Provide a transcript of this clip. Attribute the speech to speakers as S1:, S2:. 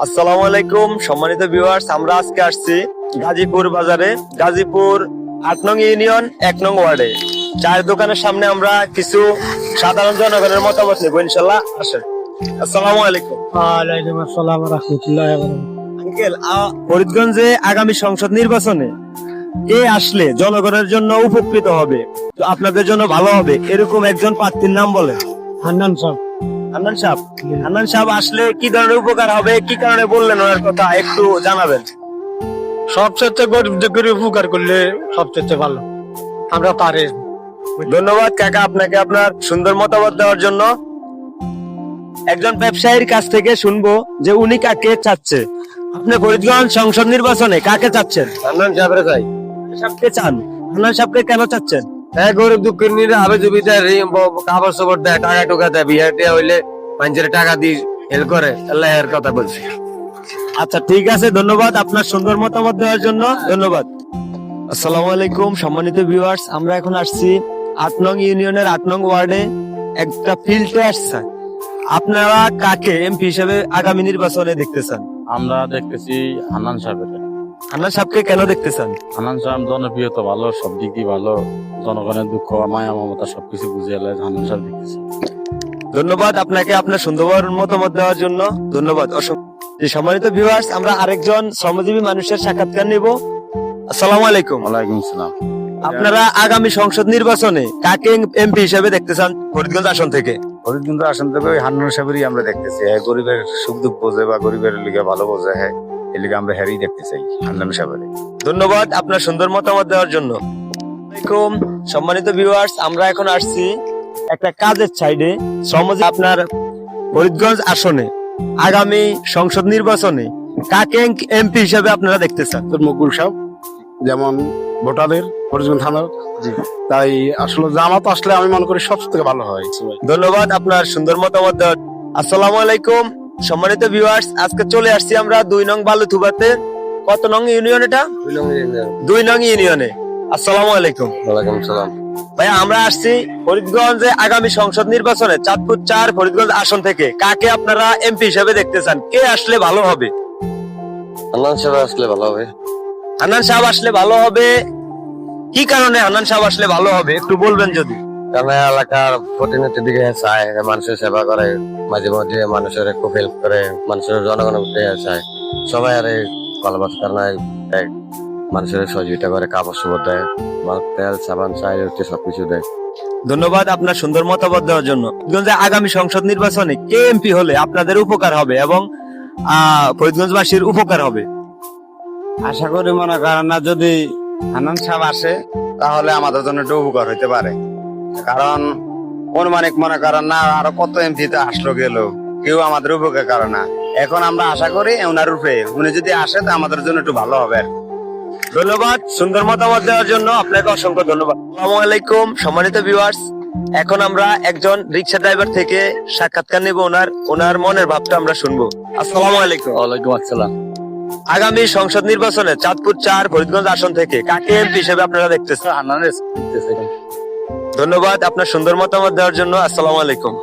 S1: আসসালামু আলাইকুম সম্মানিত ভিউয়ার্স আমরা আজকে আসছি গাজীপুর বাজারে। গাজীপুর আট নং ইউনিয়ন এক নং ওয়ার্ডে। চায়ের দোকানের সামনে আমরা কিছু সাধারণ জনগণের মতামত নেব ইনশাল্লাহ আসেন। আসসালামু আলাইকুম।
S2: ওয়ালাইকুম আসসালাম রহমতুল্লাহ
S1: আঙ্কেল ফরিদগঞ্জে আগামী সংসদ নির্বাচনে কে আসলে জনগণের জন্য উপকৃত হবে? তো আপনাদের জন্য ভালো হবে এরকম একজন প্রার্থীর নাম বলেন।
S2: হান্নান সাহেব।
S1: হান্নান সাহেব হান্নান সাহেব আসলে কি ধরনের উপকার হবে? কি কারণে বললেন ওনার কথা? একটু জানাবেন।
S2: সবচেয়ে গরিবদের উপকার করলে সবচেয়ে ভালো। আমরা পারি।
S1: ধন্যবাদ কাকা আপনাকে আপনার সুন্দর মতামত দেওয়ার জন্য। একজন ব্যবসায়ীর কাছ থেকে শুনব যে উনি কাকে চাচ্ছে। আপনি ফরিদগঞ্জ সংসদ নির্বাচনে কাকে চাচ্ছেন?
S3: হান্নান সাহেবের চাই
S1: সাহেবকে চান। হান্নান সাহেবকে কেন চাচ্ছেন?
S3: হ্যাঁ গরিব দুঃখের জমিতে দেয় টাকা টুকা দেয় বিয়ে টিয়া হইলে মানুষের টাকা দি হেল করে। আল্লাহ এর কথা বলছি।
S1: আচ্ছা ঠিক আছে ধন্যবাদ আপনার সুন্দর মতামত দেওয়ার জন্য। ধন্যবাদ। আসসালামু আলাইকুম সম্মানিত ভিউয়ার্স আমরা এখন আসছি আট নং ইউনিয়নের আট নং ওয়ার্ডে একটা ফিল্ডে আসছে। আপনারা কাকে এমপি হিসেবে আগামী নির্বাচনে দেখতে চান?
S4: আমরা দেখতেছি হান্নান সাহেবের
S1: হান্নান সাহেবকে কেন দেখতে চান?
S4: হান্নান সাহেব জনপ্রিয়তা ভালো সব দিক দিয়ে ভালো। জনগণের দুঃখ মায়া মমতা সবকিছু বুঝে এলে হান্নান সাহেব দেখতেছি
S1: ধন্যবাদ আপনাকে আপনার সুন্দর মতামত দেওয়ার জন্য। ধন্যবাদ। অসংখ্য সম্মানিত ভিউয়ার্স আমরা আরেকজন শ্রমজীবী মানুষের সাক্ষাৎকার নিব। আসসালামু আলাইকুম।
S4: ওয়ালাইকুম সালাম।
S1: আপনারা আগামী সংসদ নির্বাচনে কাকে এমপি হিসেবে দেখতে চান ফরিদগঞ্জ আসন থেকে?
S5: ফরিদগঞ্জ আসন থেকে ওই হান্নান সাহেবেরই আমরা দেখতেছি। হ্যাঁ গরিবের সুখ দুঃখ বোঝে বা গরিবের লিগে ভালো বোঝে হ্যাঁ। এর লিগে আমরা হ্যারি দেখতে চাই। হান্নান সাহেবের
S1: ধন্যবাদ আপনার সুন্দর মতামত দেওয়ার জন্য। আসসালামাইকুম সম্মানিত ভিউয়ার্স আমরা এখন আসছি একটা কাজের সাইডে সমাজ আপনার ফরিদগঞ্জ আসনে। আগামী সংসদ নির্বাচনে কাকে এমপি হিসেবে আপনারা দেখতে চান?
S6: মকুল সাহেব যেমন ভোটারের ফরিদগঞ্জ থানার। তাই আসলে জামাত আসলে আমি মনে করি সব থেকে ভালো হয়।
S1: ধন্যবাদ আপনার সুন্দর মতামত দেওয়ার আসসালামু আলাইকুম সম্মানিত ভিউয়ার্স আজকে চলে আসছি আমরা দুই নং বালুথুবাতে। কত নং ইউনিয়ন এটা? দুই নং ইউনিয়নে। আসসালামু আলাইকুম।
S3: ওয়ালাইকুম সালাম।
S1: ভাই আমরা আসছি ফরিদগঞ্জে আগামী সংসদ নির্বাচনে চাঁদপুর চার ফরিদগঞ্জ আসন থেকে। কাকে আপনারা এমপি হিসেবে দেখতে চান? কে আসলে ভালো হবে?
S3: হান্নান সাহেব আসলে ভালো হবে।
S1: হান্নান সাহেব আসলে ভালো হবে। কি কারণে হান্নান সাহেব আসলে ভালো হবে? একটু বলবেন যদি।
S3: কারণ এলাকার প্রতিনিধির দিকে চায় মানুষের সেবা করে মাঝে মধ্যে মানুষের খুব হেল্প করে মানুষের জনগণের উঠে চায় সবাই আর এই ভালোবাসার নাই মানুষের সহযোগিতা করে কাপড় চোপড় দেয় তেল সাবান চাই উঠতে সবকিছু দেয়।
S1: ধন্যবাদ আপনার সুন্দর মতামত দেওয়ার জন্য। আগামী সংসদ নির্বাচনে কে এমপি হলে আপনাদের উপকার হবে এবং ফরিদগঞ্জবাসীর উপকার হবে।
S5: আশা করি মনে করেন না যদি হান্নান সাহেব আসে তাহলে আমাদের জন্য একটু উপকার হইতে পারে। কারণ অনুমানিক মনে করেন না আরও কত এমপি তো আসলো গেল। কেউ আমাদের উপকার করে না। এখন আমরা আশা করি ওনার রূপে উনি যদি আসে তো আমাদের জন্য একটু ভালো হবে।
S1: ধন্যবাদ সুন্দর মতামত দেওয়ার জন্য। আপনাকে অসংখ্য ধন্যবাদ। আসসালামু আলাইকুম সম্মানিত ভিউয়ার্স এখন আমরা একজন রিক্সা ড্রাইভার থেকে সাক্ষাৎকার নিব ওনার। ওনার মনের ভাবটা আমরা শুনব। আসসালামু আলাইকুম।
S4: ওয়ালাইকুম আসসালাম।
S1: আগামী সংসদ নির্বাচনে চাঁদপুর চার ফরিদগঞ্জ আসন থেকে কাকে এমপি হিসেবে আপনারা দেখতেছেন? ধন্যবাদ আপনার সুন্দর মতামত দেওয়ার জন্য। আসসালামু আলাইকুম।